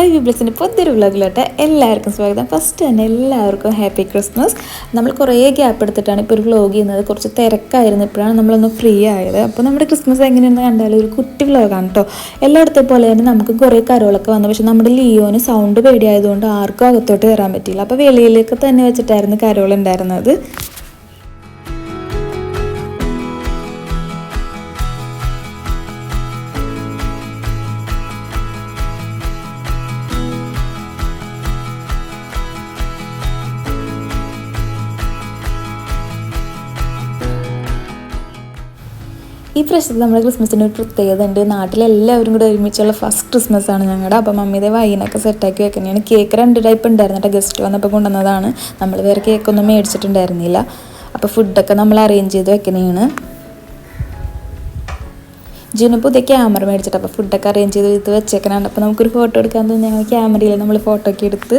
By ബ്ലസ്സിന്റെ പുതിയൊരു വ്ളോഗിലോട്ട് എല്ലാവർക്കും സ്വാഗതം. ഫസ്റ്റ് തന്നെ എല്ലാവർക്കും ഹാപ്പി ക്രിസ്മസ് നമ്മൾ കുറേ ഗ്യാപ്പ് എടുത്തിട്ടാണ് ഇപ്പോൾ ഒരു വ്ളോഗ് ചെയ്യുന്നത്. കുറച്ച് തിരക്കായിരുന്നു. ഇപ്പോഴാണ് നമ്മളൊന്ന് ഫ്രീ ആയത്. അപ്പോൾ നമ്മുടെ ക്രിസ്മസ് എങ്ങനെയാണെന്ന് കണ്ടാൽ ഒരു കുട്ടി വ്ളോഗാണ് കേട്ടോ എല്ലായിടത്തെ പോലെ തന്നെ നമുക്ക് കുറേ കരോളൊക്കെ വന്നു. പക്ഷേ നമ്മുടെ ലിയോന് സൗണ്ട് പേടിയായതുകൊണ്ട് ആർക്കും അകത്തോട്ട് കയറാൻ പറ്റിയില്ല. അപ്പോൾ വെളിയിലേക്ക് തന്നെ വെച്ചിട്ടായിരുന്നു കരോൾ ഉണ്ടായിരുന്നത്. ഈ പ്രശ്നത്തിൽ നമ്മുടെ ക്രിസ്മസിന്റെ ഒരു പ്രത്യേകത ഉണ്ട്. നാട്ടിലെല്ലാവരും കൂടെ ഒരുമിച്ചുള്ള ഫസ്റ്റ് ക്രിസ്മസ് ആണ് ഞങ്ങളുടെ അപ്പം മമ്മിയുടെ വൈനൊക്കെ സെറ്റാക്കി വെക്കുന്നതാണ് കേക്ക് രണ്ട് ടൈപ്പ് ഉണ്ടായിരുന്നു കേട്ടോ ഗസ്റ്റ് വന്നപ്പോൾ കൊണ്ടുവന്നതാണ്. നമ്മൾ വേറെ കേക്കൊന്നും മേടിച്ചിട്ടുണ്ടായിരുന്നില്ല. അപ്പോൾ ഫുഡൊക്കെ നമ്മൾ അറേഞ്ച് ചെയ്ത് വെക്കുന്നതാണ് ജിനു പുതിയ ക്യാമറ മേടിച്ചിട്ട് അപ്പോൾ ഫുഡൊക്കെ അറേഞ്ച് ചെയ്ത് ഇത് വെച്ചേക്കണാണ്. അപ്പോൾ നമുക്കൊരു ഫോട്ടോ എടുക്കാൻ തോന്നി. ഞങ്ങൾ ക്യാമറയിൽ നമ്മൾ ഫോട്ടോ ഒക്കെ എടുത്ത്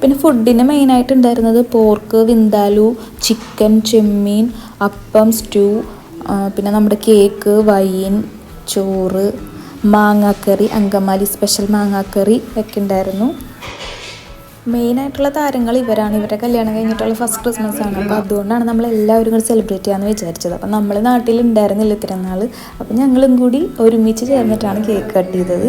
പിന്നെ ഫുഡിന് മെയിനായിട്ട് ഉണ്ടായിരുന്നത് പോർക്ക് വിന്താലു ചിക്കൻ ചെമ്മീൻ അപ്പം സ്റ്റൂ പിന്നെ നമ്മുടെ കേക്ക് വൈൻ ചോറ് മാങ്ങാക്കറി അങ്കമാലി സ്പെഷ്യൽ മാങ്ങാക്കറി ഒക്കെ ഉണ്ടായിരുന്നു. മെയിനായിട്ടുള്ള താരങ്ങൾ ഇവരാണ്. ഇവരുടെ കല്യാണം കഴിഞ്ഞിട്ടുള്ള ഫസ്റ്റ് ക്രിസ്മസ് ആണ്. അപ്പോൾ അതുകൊണ്ടാണ് നമ്മൾ എല്ലാവരും കൂടി സെലിബ്രേറ്റ് ചെയ്യാമെന്ന് വിചാരിച്ചത്. അപ്പം നമ്മൾ നാട്ടിൽ ഉണ്ടായിരുന്നില്ല ഇത്രയും നാൾ അപ്പം ഞങ്ങളും കൂടി ഒരുമിച്ച് ചേർന്നിട്ടാണ് കേക്ക് കട്ട് ചെയ്തത്.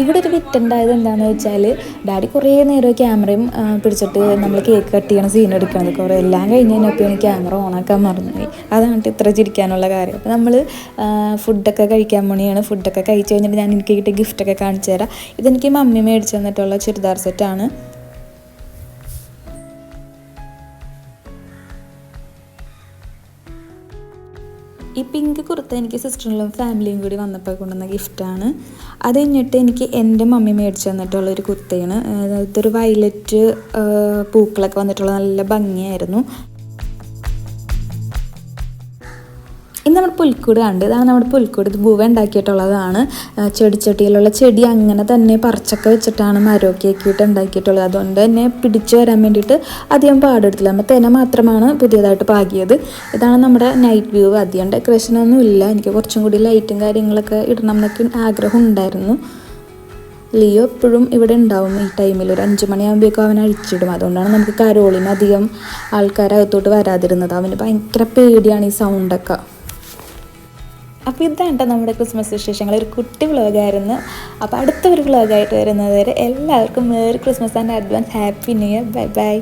ഇവിടെ ഒരു വിറ്റുണ്ടായത് എന്താണെന്ന് വെച്ചാൽ ഡാഡി കുറേ നേരം ക്യാമറയും പിടിച്ചിട്ട് നമ്മൾ കേക്ക് കട്ട് ചെയ്യണ സീൻ എടുക്കണത് കുറേ എല്ലാം കഴിഞ്ഞ് കഴിഞ്ഞപ്പോൾ ക്യാമറ ഓണാക്കാൻ മറന്നുപോയി. അതാണ് ഇത്ര ചിരിക്കാനുള്ള കാര്യം. അപ്പോൾ നമ്മൾ ഫുഡൊക്കെ കഴിക്കാൻ പോണിയാണ്. ഫുഡൊക്കെ കഴിച്ച് കഴിഞ്ഞിട്ട് ഞാൻ എനിക്ക് കിട്ടിയ ഗിഫ്റ്റൊക്കെ കാണിച്ചു തരാം. ഇതെനിക്ക് മമ്മി മേടിച്ചു തന്നിട്ടുള്ള ചുരിദാർ സെറ്റാണ് ഈ പിങ്ക് കുർത്ത എനിക്ക് സിസ്റ്ററിലും ഫാമിലിയും കൂടി വന്നപ്പോൾ കൊണ്ടുവന്ന ഗിഫ്റ്റാണ് അത് കഴിഞ്ഞിട്ട് എനിക്ക് എന്റെ മമ്മി മേടിച്ചു തന്നിട്ടുള്ള ഒരു കുർത്തയാണ്. ഇതൊരു വയലറ്റ് പൂക്കളൊക്കെ വന്നിട്ടുള്ള നല്ല ഭംഗിയായിരുന്നു. ഇന്ന് നമ്മുടെ പുൽക്കൂട് കണ്ട് ഇതാണ് നമ്മുടെ പുൽക്കൂട്. ഇത് ഭൂവ ഉണ്ടാക്കിയിട്ടുള്ളതാണ്. ചെടിച്ചട്ടിയിലുള്ള ചെടി അങ്ങനെ തന്നെ പറിച്ചൊക്കെ വെച്ചിട്ടാണ് മരമൊക്കെ ആക്കിയിട്ട് ഉണ്ടാക്കിയിട്ടുള്ളത്. അതുകൊണ്ട് തന്നെ പിടിച്ചു വരാൻ വേണ്ടിയിട്ട് അധികം പാടെടുത്തില്ല. നമ്മൾ തേന മാത്രമാണ് പുതിയതായിട്ട് പാകിയത്. ഇതാണ് നമ്മുടെ നൈറ്റ് വ്യൂ അധികം ഡെക്കറേഷനൊന്നും ഇല്ല. എനിക്ക് കുറച്ചും കൂടി ലൈറ്റും കാര്യങ്ങളൊക്കെ ഇടണം എന്നൊക്കെ ആഗ്രഹം ഉണ്ടായിരുന്നു. ലിയോ എപ്പോഴും ഇവിടെ ഉണ്ടാവും. ഈ ടൈമിൽ ഒരു അഞ്ച് മണിയാകുമ്പോഴേക്കും അവൻ അഴിച്ചിടും. അതുകൊണ്ടാണ് നമുക്ക് കരോളിന് അധികം ആൾക്കാരകത്തോട്ട് വരാതിരുന്നത്. അവന് ഭയങ്കര പേടിയാണ് ഈ സൗണ്ടൊക്കെ അപ്പോൾ ഇതാണ് നമ്മുടെ ക്രിസ്മസ് വിശേഷങ്ങൾ. ഒരു കുട്ടി വ്ളോഗായിരുന്നു. അപ്പോൾ അടുത്ത ഒരു വ്ളോഗായിട്ട് വരുന്നത് വരെ എല്ലാവർക്കും merry Christmas and advance happy new year. Bye bye.